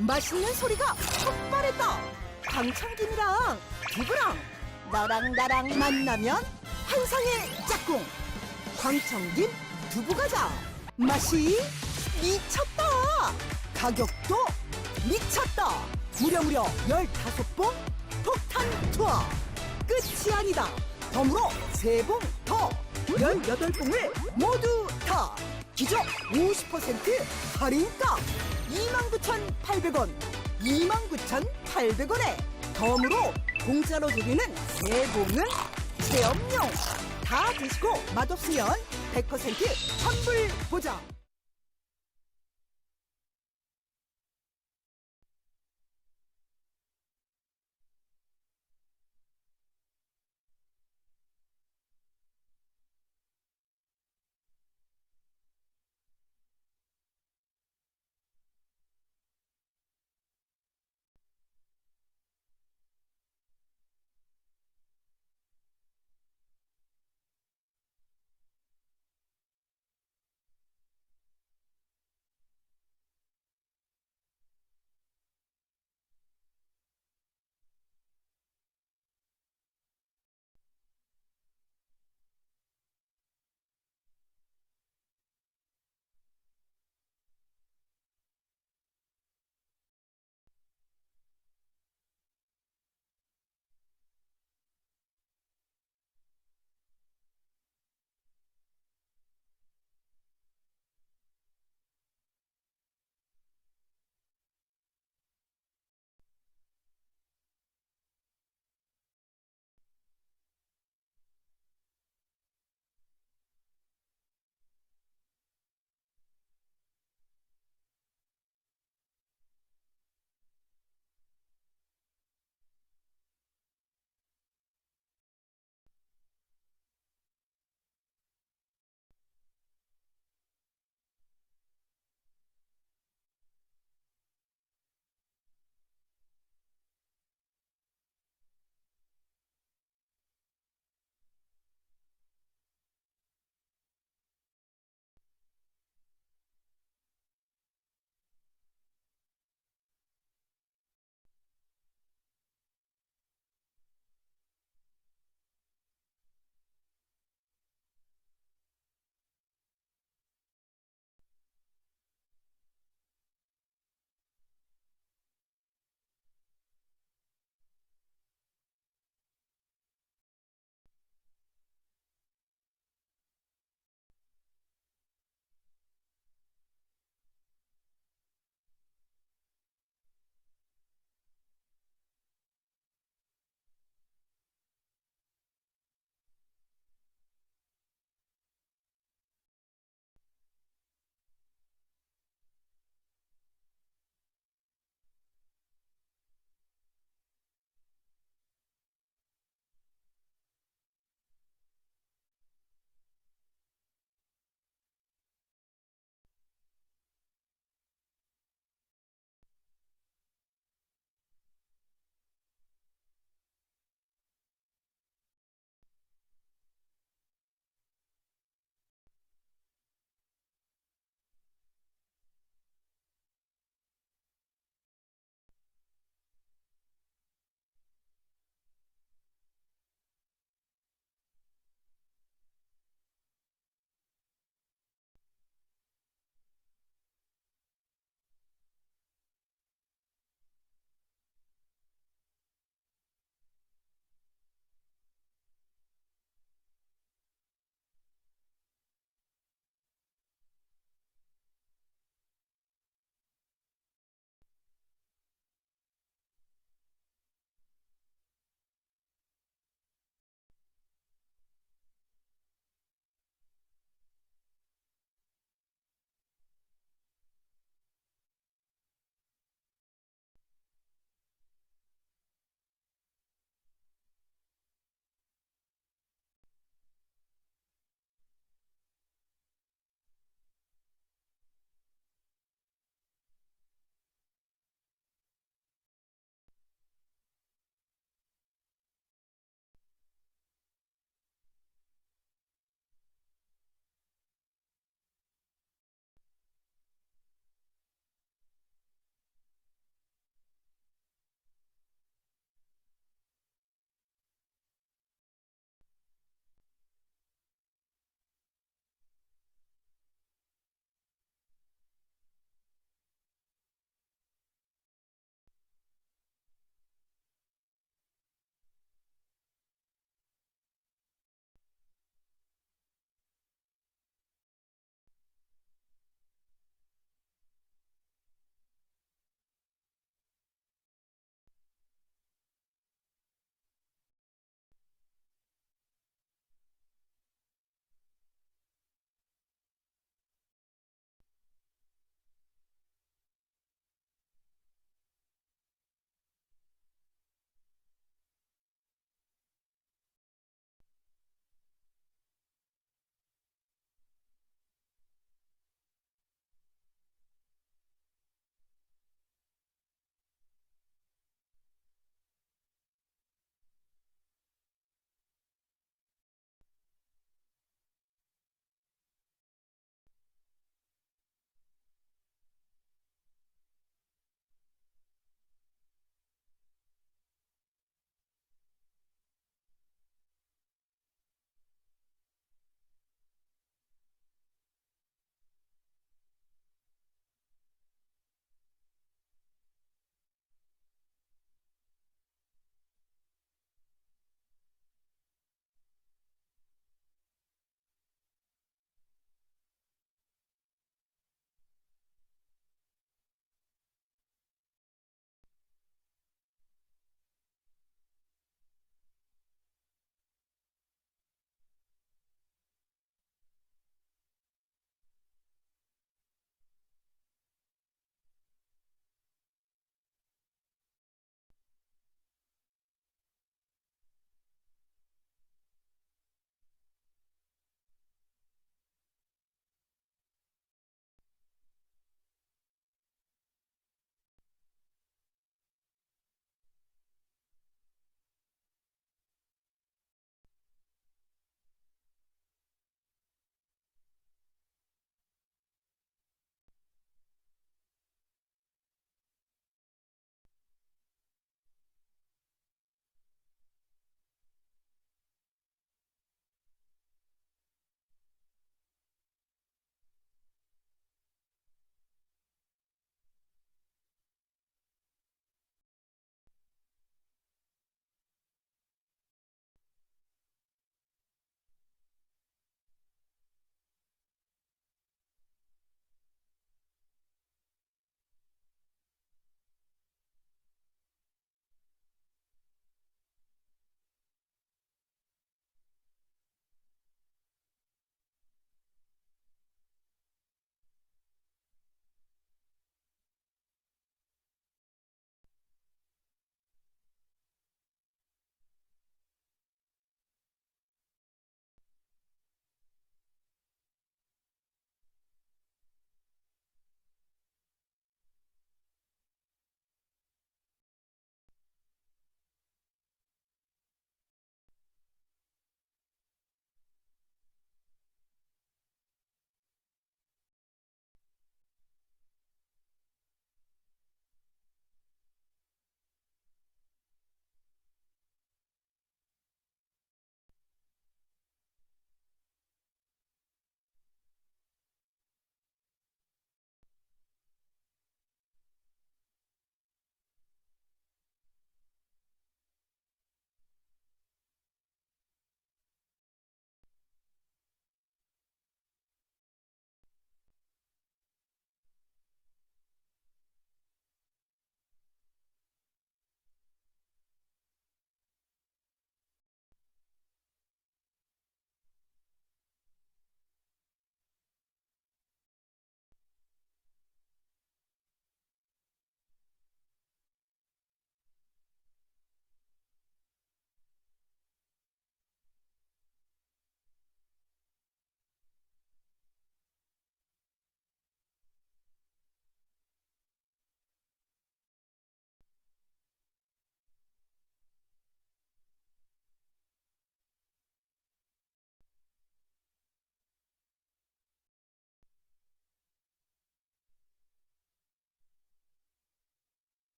맛있는 소리가 폭발했다. 방청김이랑 두부랑 너랑 나랑 만나면 환상의 짝꿍. 광청김 두부과자 맛이 미쳤다. 가격도 미쳤다. 무려 무려 15봉 폭탄 투어. 끝이 아니다. 덤으로 3봉 더. 18봉을 모두 다. 기적 50% 할인가? 29,800원 29,800원에 덤으로 공짜로 드리는 세 봉은 체험용. 다 드시고 맛없으면 100% 환불 보장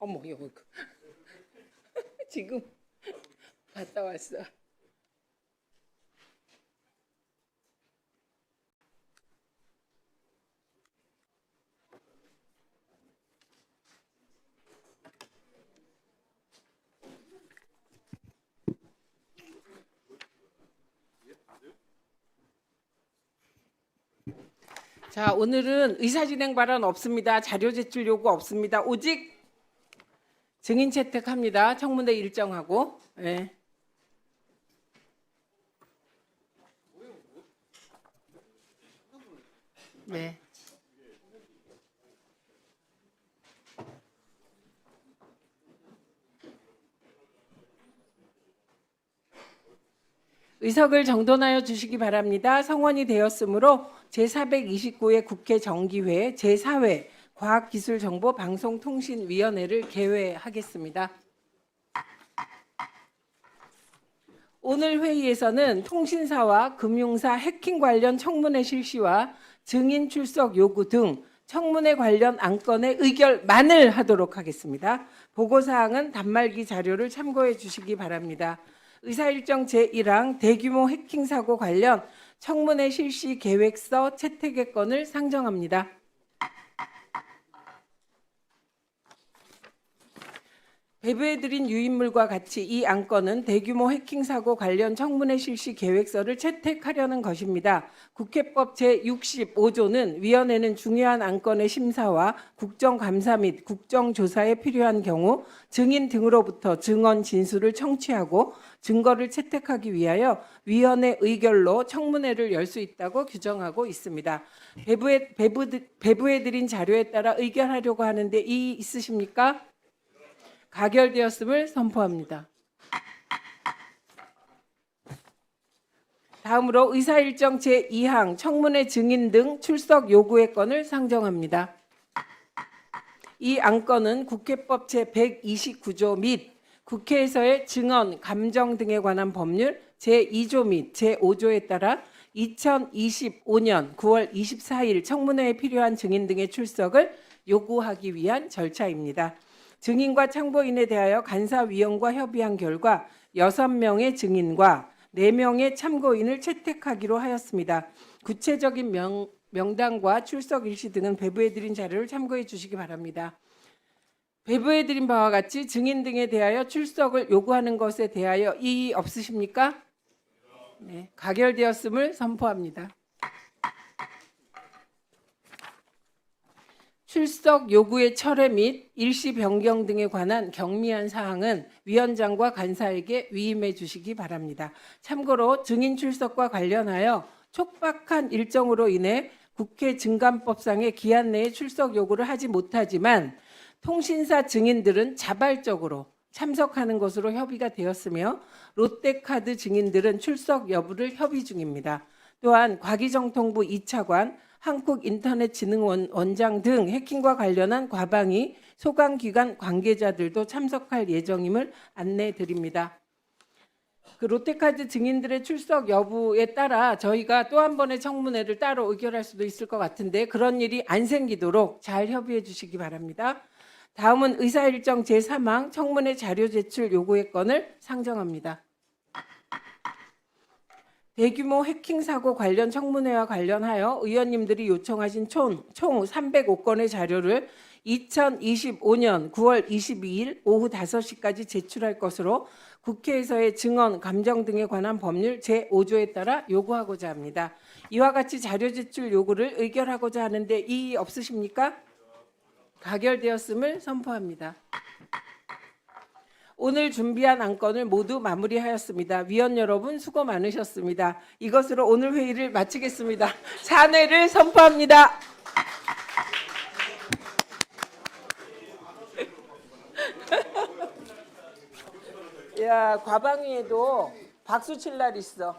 어머 여기 지금 갔다 왔어. 자, 오늘은 의사진행 발언 없습니다. 자료 제출 요구 없습니다. 오직 증인 채택합니다. 청문회 일정하고. 예. 네. 의석을 정돈하여 주시기 바랍니다. 성원이 되었으므로 제429회 국회 정기회 제4회 과학기술정보방송통신위원회를 개회하겠습니다. 오늘 회의에서는 통신사와 금융사 해킹 관련 청문회 실시와 증인 출석 요구 등 청문회 관련 안건의 의결만을 하도록 하겠습니다. 보고사항은 단말기 자료를 참고해 주시기 바랍니다. 의사일정 제1항 대규모 해킹 사고 관련 청문회 실시 계획서 채택의 건을 상정합니다. 배부해드린 유인물과 같이 이 안건은 대규모 해킹 사고 관련 청문회 실시 계획서를 채택하려는 것입니다. 국회법 제65조는 위원회는 중요한 안건의 심사와 국정감사 및 국정조사에 필요한 경우 증인 등으로부터 증언 진술을 청취하고 증거를 채택하기 위하여 위원회 의결로 청문회를 열 수 있다고 규정하고 있습니다. 배부해, 배부, 배부해드린 자료에 따라 의결하려고 하는데 이 있으십니까? 가결되었음을 선포합니다. 다음으로 의사일정 제2항 청문회 증인 등 출석 요구의 건을 상정합니다. 이 안건은 국회법 제129조 및 국회에서의 증언, 감정 등에 관한 법률 제2조 및 제5조에 따라 2025년 9월 24일 청문회에 필요한 증인 등의 출석을 요구하기 위한 절차입니다. 증인과 참고인에 대하여 간사위원과 협의한 결과 6명의 증인과 4명의 참고인을 채택하기로 하였습니다. 구체적인 명, 명단과 출석 일시 등은 배부해드린 자료를 참고해 주시기 바랍니다. 배부해드린 바와 같이 증인 등에 대하여 출석을 요구하는 것에 대하여 이의 없으십니까? 네, 가결되었음을 선포합니다. 출석 요구의 철회 및 일시 변경 등에 관한 경미한 사항은 위원장과 간사에게 위임해 주시기 바랍니다. 참고로 증인 출석과 관련하여 촉박한 일정으로 인해 국회 증감법상의 기한 내에 출석 요구를 하지 못하지만 통신사 증인들은 자발적으로 참석하는 것으로 협의가 되었으며 롯데카드 증인들은 출석 여부를 협의 중입니다. 또한 과기정통부 2차관, 한국인터넷진흥원 원장 등 해킹과 관련한 과방위 소관기관 관계자들도 참석할 예정임을 안내 드립니다. 그 롯데카드 증인들의 출석 여부에 따라 저희가 또 한 번의 청문회를 따로 의결할 수도 있을 것 같은데 그런 일이 안 생기도록 잘 협의해 주시기 바랍니다. 다음은 의사일정 제3항 청문회 자료 제출 요구의 건을 상정합니다. 대규모 해킹 사고 관련 청문회와 관련하여 의원님들이 요청하신 총, 총 305건의 자료를 2025년 9월 22일 오후 5시까지 제출할 것으로 국회에서의 증언, 감정 등에 관한 법률 제5조에 따라 요구하고자 합니다. 이와 같이 자료 제출 요구를 의결하고자 하는데 이의 없으십니까? 가결되었음을 선포합니다. 오늘 준비한 안건을 모두 마무리하였습니다. 위원 여러분 수고 많으셨습니다. 이것으로 오늘 회의를 마치겠습니다. 사내를 선포합니다. 야 과방위에도 박수 칠 날 있어.